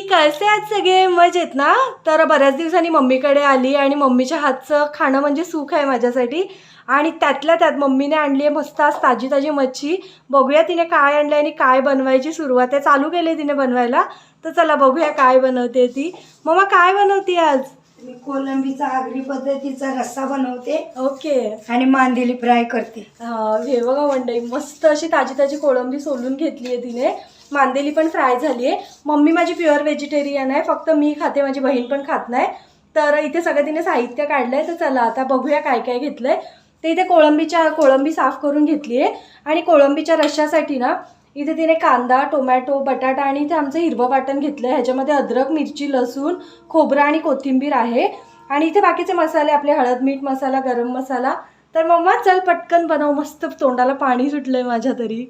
कसे आहेत सगळे? मजेत ना? तर बऱ्याच दिवसांनी मम्मीकडे आली आणि मम्मीच्या हातचं खाणं म्हणजे सुख आहे माझ्यासाठी. आणि त्यातल्या त्यात मम्मीने आणली आहे मस्त आज ताजी ताजी मच्छी. बघूया तिने काय आणलं आणि काय बनवायची सुरुवात आहे. चालू केली तिने बनवायला. तर चला बघूया काय बनवते ती. मम्मा काय बनवते आज? मी कोलंबीचा आगरी पद्धतीचा रस्सा बनवते. ओके. आणि मांदेली फ्राय करते. हा, हे बघा मंडई मस्त अशी ताजी ताजी कोळंबी सोलून घेतली आहे तिने. मांदेली पण फ्राय झाली आहे. मम्मी माझी प्युअर व्हेजिटेरियन आहे फक्त मी खाते माझी बहीण पण खात नाही. तर इथे सगळं तिने साहित्य काढलं आहे तर चला आता बघूया काय काय घेतलं आहे तर इथे कोळंबीच्या कोळंबी साफ करून घेतली आहे. आणि कोळंबीच्या रश्श्यासाठी ना इथे तिने कांदा टोमॅटो बटाटा आणि इथे आमचं हिरवं वाटण घेतलं आहे ह्याच्यामध्ये अद्रक मिरची लसूण खोबरं आणि कोथिंबीर आहे. आणि इथे बाकीचे मसाले आपले हळद मीठ मसाला गरम मसाला. तर मम्मा चल पटकन बनव मस्त तोंडाला पाणी सुटलं आहे माझ्या तरी.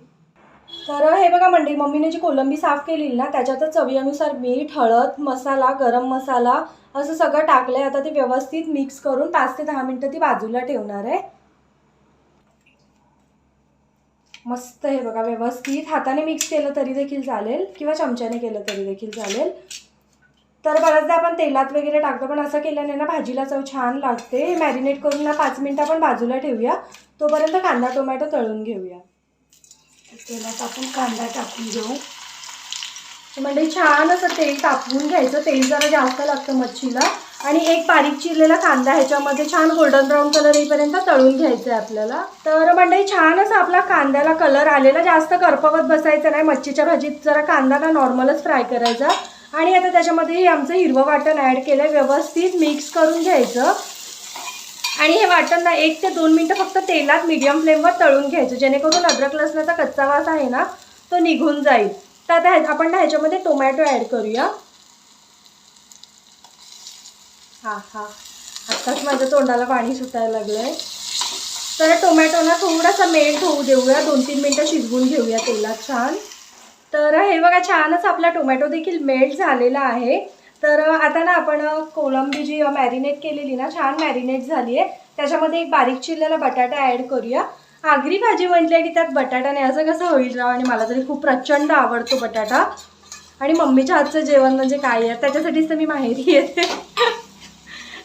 तर हे बघा मंडळी मम्मीने जी कोलंबी साफ केलेली ना त्याच्यातच चवीनुसार मीठ हळद मसाला गरम मसाला असं सगळं टाकलंय. आता ते व्यवस्थित मिक्स करून पाच ते दहा मिनटं ती बाजूला ठेवणार आहे. मस्त हे बघा व्यवस्थित. हाताने मिक्स केलं तरी देखील चालेल किंवा चमच्याने केलं तरी देखील चालेल. तर बऱ्याचदा आपण तेलात वगैरे टाकतो पण असं केल्याने ना भाजीला चव छान लागते. मॅरिनेट करून ना पाच मिनटं आपण बाजूला ठेवूया. तोपर्यंत कांदा टोमॅटो तळून घेऊया. तेलात आपण कांदा टाकून घेऊ. म्हणजे छान असं तेल तापवून घ्यायचं. तेल जरा जास्त लागतं मच्छीला. आणि एक बारीक चिरलेला कांदा ह्याच्यामध्ये छान गोल्डन ब्राऊन कलर येईपर्यंत तळून घ्यायचं आहे आपल्याला. तर म्हणजे छान असं आपला कांद्याला कलर आलेला. जास्त करपवत बसायचं नाही. मच्छीच्या भाजीत जरा कांदा ना नॉर्मलच फ्राय करायचा. आणि आता त्याच्यामध्ये आमचं हिरवं वाटण ॲड केलं आहे व्यवस्थित मिक्स करून घ्यायचं. आणि हे वाटण ना एक ते दोन मिनटं फक्त तेलात मीडियम फ्लेमवर तळून घ्यायचं. जेणेकरून अद्रक लसणाचा कच्चा वास आहे ना तो निघून जाईल. तर आता आपण ना ह्याच्यामध्ये टोमॅटो ॲड करूया. हा हा. आत्ताच माझ्या तोंडाला पाणी सुटायला आहे तर टोमॅटोला थोडासा मेल्ट होऊ देऊया. दोन तीन मिनटं शिजवून घेऊया तेलात छान. तर हे बघा छानच आपला टोमॅटो देखील मेल्ट झालेला आहे. तर आता ना आपण कोलंबी जी मॅरिनेट केलेली ना छान मॅरिनेट झाली आहे त्याच्यामध्ये एक बारीक चिरलेला बटाटा ॲड करूया. आगरी भाजी म्हटली की त्यात बटाटा नाही असं कसं होईल राव? आणि मला तरी खूप प्रचंड आवडतो बटाटा. आणि मम्मीच्या हातचं जेवण म्हणजे काय आहे? त्याच्यासाठीच तर मी माहेरी येते.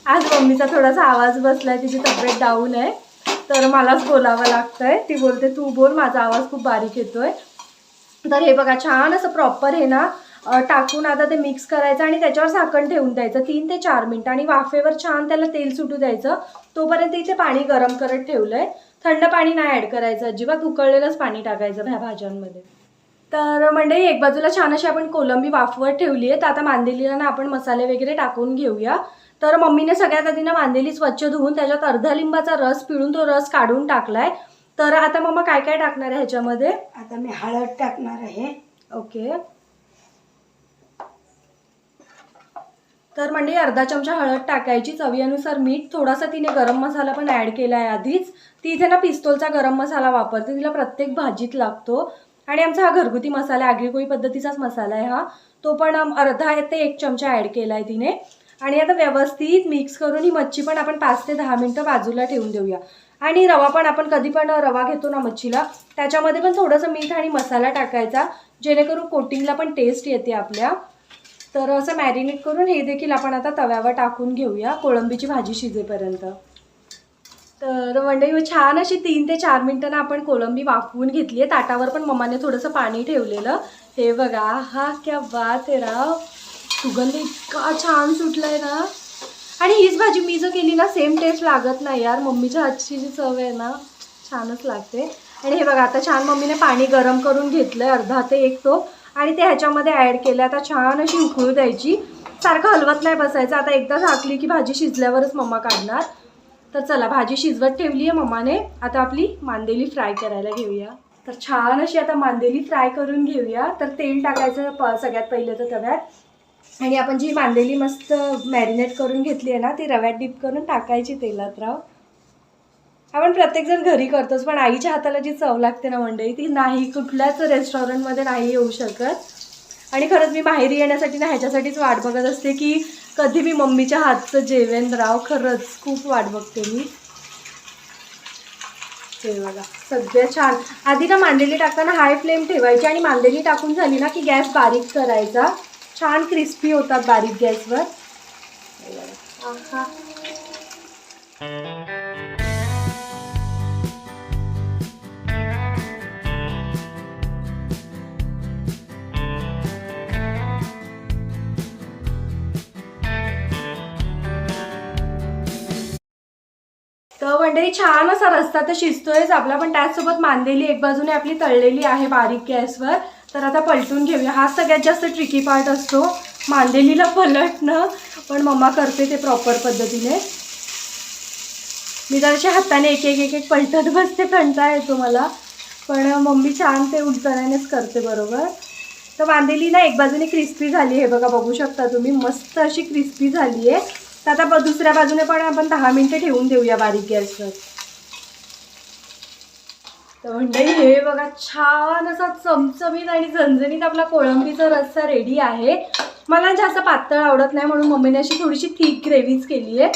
आज मम्मीचा थोडासा आवाज बसलाय तिची तब्येत डाऊन आहे. तर मलाच बोलावं लागतंय. ती बोलते तू बोल माझा आवाज खूप बारीक येतोय. तर हे बघा छान असं प्रॉपर हे ना टाकून आता ते मिक्स करायचं आणि त्याच्यावर झाकण ठेवून द्यायचं. तीन ते चार मिनटं. आणि वाफेवर छान त्याला तेल सुटू द्यायचं. तोपर्यंत इथे पाणी गरम करत ठेवलंय. थंड पाणी नाही ॲड करायचं. अजिबात उकळलेलंच पाणी टाकायचं ह्या भाज्यांमध्ये. तर मंडळी एक बाजूला छान अशी आपण कोलंबी वाफवत ठेवली आहे. तर आता मांदेलीला ना आपण मसाले वगैरे टाकून घेऊया. तर मम्मीने सगळ्यात आधी ना मांदेली स्वच्छ धुवून त्याच्यात अर्धा लिंबाचा रस पिळून तो रस काढून टाकलाय. तर आता मम्मा काय काय टाकणार आहे ह्याच्यामध्ये? आता मी हळद टाकणार आहे. ओके. तर म्हणजे अर्धा चमचा हळद टाकायची चवीनुसार मीठ थोडासा तिने गरम मसाला पण ॲड केला आहे आधीच. ती इथे ना पिस्तोलचा गरम मसाला वापरते तिला प्रत्येक भाजीत लागतो. आणि आमचा हा घरगुती मसाला आगळीकोळी पद्धतीचाच मसाला आहे हा. तो पण अर्धा आहे ते एक चमचा ॲड केला आहे तिने. आणि आता व्यवस्थित मिक्स करून ही मच्छी पण आपण पाच ते दहा मिनटं बाजूला ठेवून देऊया. आणि रवा पण आपण कधी पण रवा घेतो ना मच्छीला त्याच्यामध्ये पण थोडंसं मीठ आणि मसाला टाकायचा जेणेकरून कोटिंगला पण टेस्ट येते आपल्या. तर असं मॅरिनेट करून हे देखील आपण आता तव्यावर टाकून घेऊया कोळंबीची भाजी शिजेपर्यंत. तर मंडळी हो, छान अशी तीन ते चार मिनटांना आपण कोळंबी वाफवून घेतली आहे. ताटावर पण मम्माने थोडंसं पाणी ठेवलेलं. हे बघा हा क्या बात आहे राव. सुगंध इतका छान सुटलाय ना. आणि हीच भाजी मी जर केली ना सेम टेस्ट लागत नाही यार. मम्मीच्या हातची जी चव आहे ना छानच लागते. आणि हे बघा आता छान मम्मीने पाणी गरम करून घेतलंय अर्धा ते एक तो आणि ते ह्याच्यामध्ये ॲड केलं. आता छान अशी उकळू द्यायची. सारखं हलवत नाही बसायचं. आता एकदा झाकली की भाजी शिजल्यावरच मम्मा काढणार. तर चला भाजी शिजवत ठेवली आहे मम्माने. आता आपली मांदेली फ्राय करायला घेऊया. तर छान अशी आता मांदेली फ्राय करून घेऊया. तर तेल टाकायचं प सगळ्यात पहिलं तर तव्यात. आणि आपण जी मांदेली मस्त मॅरिनेट करून घेतली आहे ना ती रव्यात डिप करून टाकायची तेलात राव. आपण प्रत्येकजण घरी करतोच पण आईच्या हाताला जी चव लागते ना मंडळी ती नाही कुठल्याच रेस्टॉरंटमध्ये नाही येऊ शकत. आणि खरंच मी माहेरी येण्यासाठी ना ह्याच्यासाठीच वाट बघत असते की कधी मी मम्मीच्या हातचं जेवण राव खरंच खूप वाट बघते मी. हे बघा छान. आधी ना मांडलेली टाकताना हाय फ्लेम ठेवायची आणि मांडलेली टाकून झाली ना की गॅस बारीक करायचा. छान क्रिस्पी होतात बारीक गॅसवर. तर मंडळी छान असा रस्ता तर शिजतोयच आपला पण त्याचसोबत मांदेली एक बाजूने आपली तळलेली आहे बारीक गॅसवर. तर आता पलटून घेऊया. हा सगळ्यात जास्त ट्रिकी पार्ट असतो. मांदेलीला पलटणं पण मम्मा करते ते प्रॉपर पद्धतीने. मी जराशा हाताने एक एक एक एक पलटत बसते कंटाळा येतो मला. पण मम्मी छान ते उलटण्यानेच करते बरोबर. तर मांदेली ना एक बाजूने क्रिस्पी झाली आहे. बघा बघू शकता तुम्ही मस्त अशी क्रिस्पी झाली आहे. तर आता ब- दुसऱ्या बाजूने पण आपण दहा मिनटं ठेवून देऊया बारीक गॅसवर. तर मंडळी हे बघा छान असा चमचमीत आणि झणझणीत आपला कोळंबीचा रस्सा रेडी आहे. मला म्हणजे जास्त पातळ आवडत नाही म्हणून मम्मीने अशी थोडीशी थिक ग्रेव्हीच केली आहे.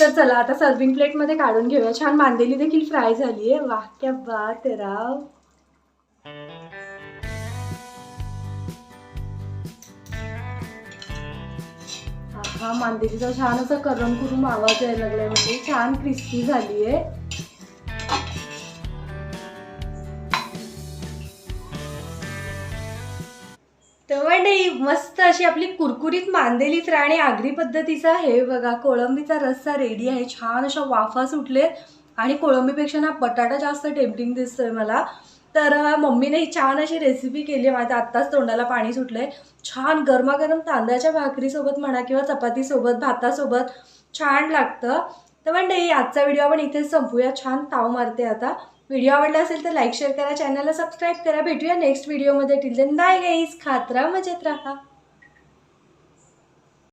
तर चला आता सर्विंग प्लेटमध्ये काढून घेऊया. छान मांदेली देखील फ्राय झाली आहे. वाह क्या बात राव. हा मांदेलीचा छान असा करम करून आवाज यायला लागलाय म्हणजे छान क्रिस्पी झाली आहे तर मंडळी मस्त अशी आपली कुरकुरीत मांदेली फ्राय आणि आगरी पद्धतीचा हे बघा कोळंबीचा रस्सा रेडी आहे. छान अशा वाफा सुटले आणि कोळंबीपेक्षा ना बटाटा जास्त टेम्पटिंग दिसतोय मला. तर मम्मीने ही छान अशी रेसिपी केली आहे. माझ्या आत्ताच तोंडाला पाणी सुटलं आहे छान गरमागरम तांदळाच्या भाकरीसोबत म्हणा किंवा चपातीसोबत भातासोबत छान लागतं. तर मंडळी आजचा व्हिडिओ आपण इथेच संपूया. छान ताव मारते आता. व्हिडिओ आवडला असेल तर लाईक शेअर करा. चॅनलला सबस्क्राईब करा. भेटूया नेक्स्ट व्हिडिओमध्ये टिल देन बाय गाईज खात राहा मजेत राहा.